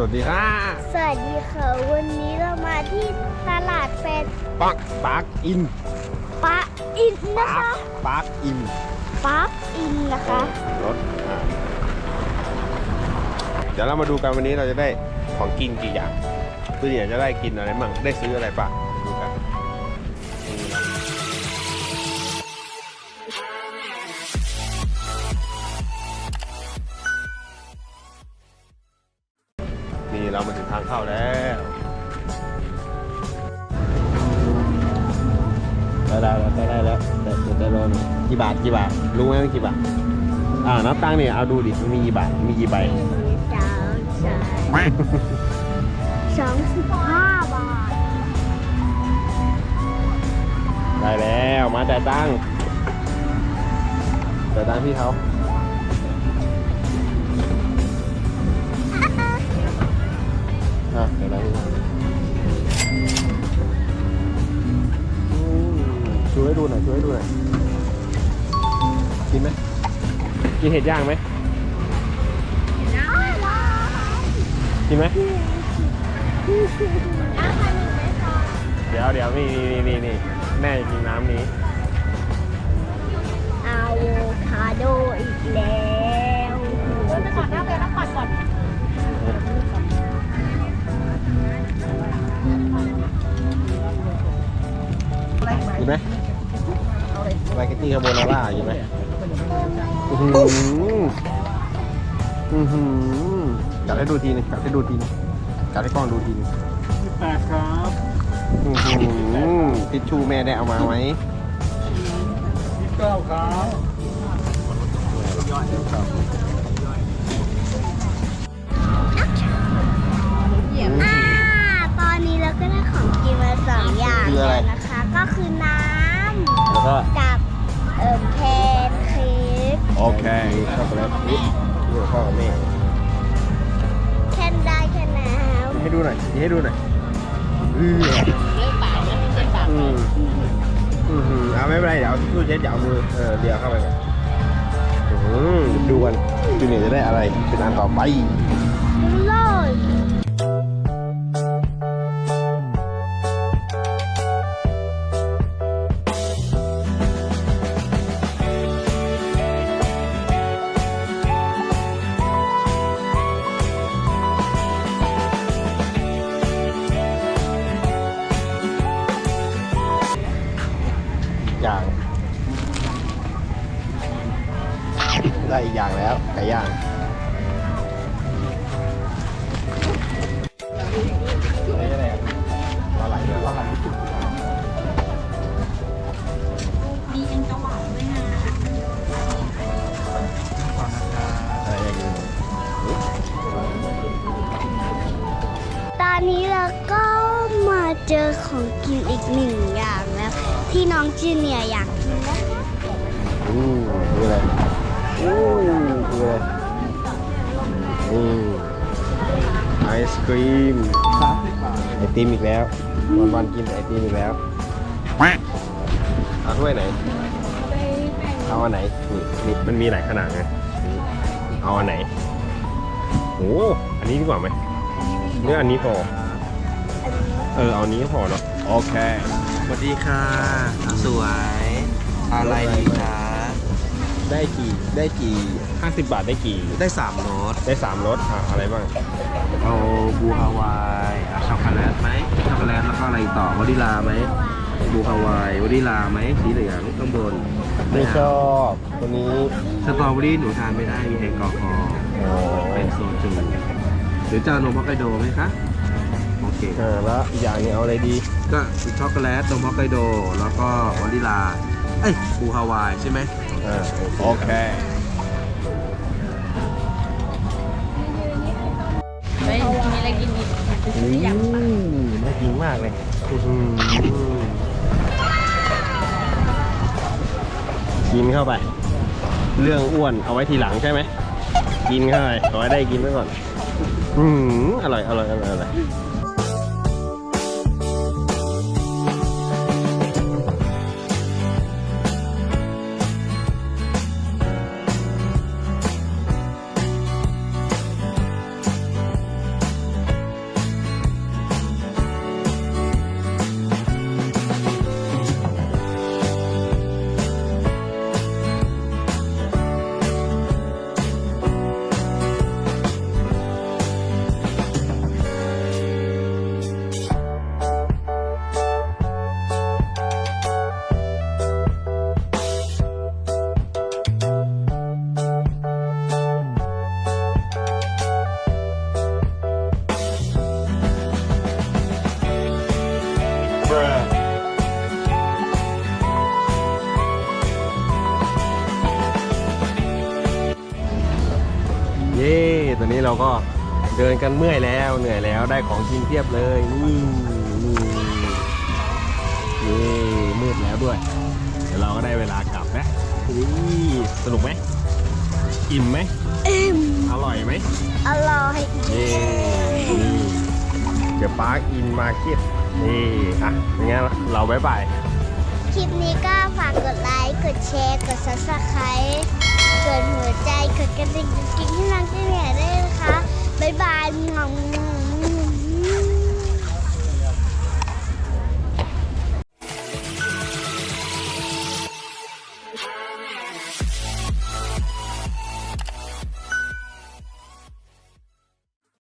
สวัสดีค่ะสวัสดีค่ะวันนี้เรามาที่ตลาดแฟนปักปักอินปะอินนะปัคะกปักอินปักอินนะคะรถอ่าเดี๋ยวเรามาดูกันวันนี้เราจะได้ของกินกี่อย่างคือเนี่ยจะได้กินอะไรมั่งได้ซื้ออะไรปะ นนี่เรามาถึงทางเข้าแล้วได้แล้วได้แล้วได้แล้วได้ได้แล้วนี่กี่บาทกี่บาทรู้ไหมว่ากี่บาทอ่านับตังค์เนี่ยเอาดูดิมันมีกี่บาทมีกี่ใบหนึ่งสองสามสองสิบห้าบาท ได้แล้วมาจ่ายตังค์จ่ายตังค์พี่เขา กินเห็ดย่างไหมกินไหมเดี๋ยวเดี๋ยวนี่นี่นี่นี่แม่จะกินน้ำนี้ สปาเกตตี้คาโบนาร่ากินไหมอื้อหืออือหือกัดให้ดูทีนึงกัดให้ดูทีนึงกัดให้กล้องดูทีนึงแปดครับอื้อหือทิชชู่แม่ได้เอามาไหมยี่สิบเก้าครับอ่าตอนนี้เราก็ได้ของกินมาสองอย่างแล้วนะคะ ก็คือน้แล้ว ก็ำกับเอ่อแพนเค้กโอเคช็อกโกแลตนี่นี่พ่อกับแม่แค่ได้แค่น้กินให้ดูหน่อยกินให้ดูหน่อยอือำเลือกปากนะไม่ใช่ปากอืมอือหือเอาไม่เป็นไรเดี๋ยวเอาทิชชู่เช็ดเดี๋ยวเอามือเออเดียวเข้าไปก่อนอืมดูกันจูเนียร์จะได้อะไรเป็นอันต่อไปเอย่างได้อีกอย่างแล้วไก่ย่างตอนนี้เราก็มาเจอของกินอีกหนึ่งอย่างแล้ว ที่น้องจูเนียอยากกินนะคะอืมคืออะไรอืมคืออะไรอืมไอศครีมสามสิบบาทไอติมอีกแล้ววันวันกินไอติมอีกแล้วเอาถ้วยไหน เอาอันไหนนี่นี่มันมีหลายขนาดไงเอาอันไหนโอ้อันนี้ดีกว่าไหมเนื้ออันนี้พอเออเอาอันนี้พอเนาะโอเค สวัสดีค่ะสวย อะไรดีคะได้กี่ได้กี่ 50 บาทได้กี่ ได้สามรสได้ 3รสอะอะไรบ้าง เอาบูฮาวายเอาช็อกโกแลตไหมช็อกโกแลตแล้วก็อะไรต่อวานิลาไหมบูฮาวายวานิลาไหมสีเหลืองข้างบนไม่ชเอาอบ ตัวนี้สตรอเบอรี่หนูทานไม่ได้มีแอลกอฮอล์อ๋อเป็นโซจูหรือจะเอานมฮอกไกโดไหมคะ โอเคเออแล้วอีกอย่างหนี้เอาอะไรดี ก็ช็อกโกแลตนมฮอกไกโด แล้วก็วานิลา เอ้ยบูฮาวายใช่ไหมอ่าโอเคไม่มีอะไรกินอีกอืมน่ากินมากเลยอื้อหือกินเข้าไป เรื่องอ้วนเอาไว้ทีหลังใช่ไหม กินเข้าไปเอาไว้ได้กินไว้ก่อน อืมอร่อยอร่อยอร่อยอร่อย เราก็เดินกันเมื่อยแล้วเหนื่อยแล้วได้ของกินเพียบเลยนี่นี่นี่มืดแล้วด้วย เดี๋ยวเราก็ได้เวลากลับแล้วนี่สนุกไหมอิ่มไหมอิ่มอร่อยไหมอร่อยนี่นี่เดี๋ยวปาร์คอินมาร์เก็ตนี่อะเป็นไงล่ะเราบายบายคลิปนี้ก็ฝากกดไลค์ กดแชร์ กด subscribe กดหัวใจกดกระดิ่งกิ๊งให้น้องเจเนียได้นะคะ บ๊ายบายมัง